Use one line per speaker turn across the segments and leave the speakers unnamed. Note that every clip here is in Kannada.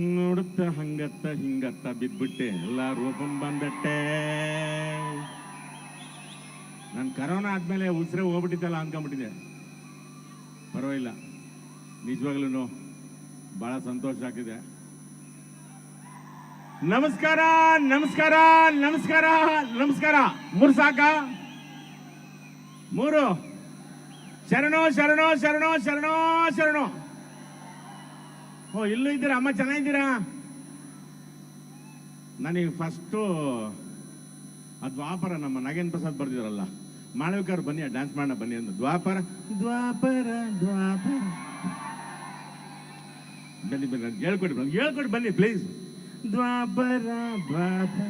ನೋಡುತ್ತ ಹಂಗತ್ತ ಹಿಂಗತ್ತ ಬಿದ್ಬಿಟ್ಟೆ, ಎಲ್ಲ ರೂಪಂ ಬಂದಟ್ಟೆ. ನಾನು ಕರೋನಾ ಆದ್ಮೇಲೆ ಉಸಿರೇ ಹೋಗ್ಬಿಟ್ಟಿದ್ದಲ್ಲ ಅನ್ಕೊಂಬಿಟ್ಟಿದೆ ಪರವಾಗಿಲ್ಲ ನಿಜವಾಗ್ಲೂ ಬಹಳ ಸಂತೋಷ ಆಗಿದೆ. ನಮಸ್ಕಾರ ನಮಸ್ಕಾರ ನಮಸ್ಕಾರ ನಮಸ್ಕಾರ. ಮೂರು ಸಾಕ? ಮೂರು. ಶರಣೋ ಶರಣೋ ಶರಣೋ ಶರಣೋ, ಶರಣು. ಓ ಇಲ್ಲೂ ಇದ್ದೀರಾ? ಅಮ್ಮ ಚೆನ್ನಾಗಿದ್ದೀರಾ? ನನಗೆ ಫಸ್ಟು ಆ ದ್ವಾಪರ ನಮ್ಮ ನಾಗೇಂದ್ರ ಪ್ರಸಾದ್ ಬರ್ದಿದ್ರಲ್ಲ ಮಾಳವಿಕರ್ ಬನ್ನಿ ಡ್ಯಾನ್ಸ್ ಮಾಡೋಣ ಬನ್ನಿ ಅಂತ ದ್ವಾಪರ? ದ್ವಾಪರ ದ್ವಾಪರ. ಬನ್ನಿ ಬನ್ನಿ ಹೇಳ್ಕೊಡಿ ಬನ್ನಿ ಹೇಳ್ಕೊಡಿ ಬನ್ನಿ ಪ್ಲೀಸ್ ದ್ವಾಪರ ದ್ವಾಪರ.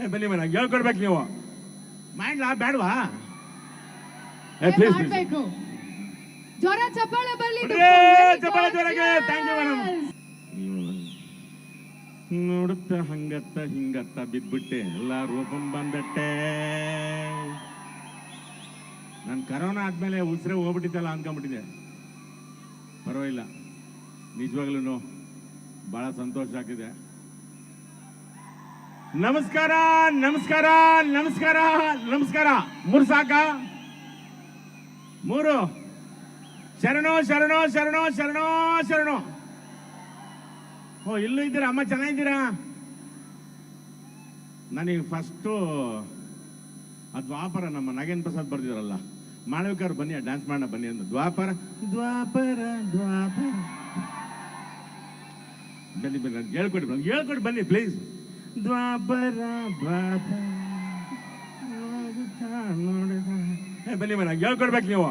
ಏ ಬನ್ನಿ ಬನ್ನಿ ಹೇಳ್ಕೊಡ್ಬೇಕು ನೀವು. ಮಾಡ್ಲಾ ಬೇಡವಾ ಏ ಪ್ಲೀಸ್
ಜ್ವರ ಚಪ್ಪಾಳ ಬರಲಿ
ಚಪ್ಪಾಳೆ. ನೋಡುತ್ತ ಹಂಗತ್ತ ಹಿಂಗತ್ತ ಬಿದ್ಬಿಟ್ಟೆ. ಎಲ್ಲ ರೂಪಂ ಬಂದಟ್ಟೆ. ನಾನು ಕರೋನಾ ಆದ್ಮೇಲೆ ಉಸಿರೇ ಹೋಗ್ಬಿಟ್ಟಿದ್ದಲ್ಲ ಅನ್ಕೊಂಡ್ಬಿಟ್ಟಿದೆ ಪರವಾಗಿಲ್ಲ. ನಿಜವಾಗ್ಲೂ ಬಹಳ ಸಂತೋಷ ಆಗಿದೆ ನಮಸ್ಕಾರ ನಮಸ್ಕಾರ ನಮಸ್ಕಾರ ನಮಸ್ಕಾರ. ಮೂರು ಸಾಕ? ಮೂರು. ಶರಣು ಶರಣೋ ಶರಣೋ ಶರಣೋ ಶರಣೋ. ಓ ಇಲ್ಲೂ ಇದ್ದೀರಾ? ಅಮ್ಮ ಚೆನ್ನಾಗಿದ್ದೀರಾ? ನನಗೆ ಫಸ್ಟು ಆ ದ್ವಾಪರ ನಮ್ಮ ನಾಗೇಂದ್ರ ಪ್ರಸಾದ್ ಬರ್ದಿದ್ರಲ್ಲ ಮಾಳವಿಕರ್ ಬನ್ನಿ ಡ್ಯಾನ್ಸ್ ಮಾಡೋಣ ಬನ್ನಿ ಅಂತ ದ್ವಾಪರ? ದ್ವಾಪರ ದ್ವಾಪರ. ಬನ್ನಿ ಬನ್ನಿ ಹೇಳ್ಕೊಡಿ ಬನ್ನಿ ಹೇಳ್ಕೊಡಿ ಬನ್ನಿ ಪ್ಲೀಸ್ ದ್ವಾಪರ ದ್ವಾಪರ. ನೋಡಿದ. ಬನ್ನಿ ಬನ್ನಿ ನಂಗೆ ಹೇಳ್ಕೊಡ್ಬೇಕು ನೀವು.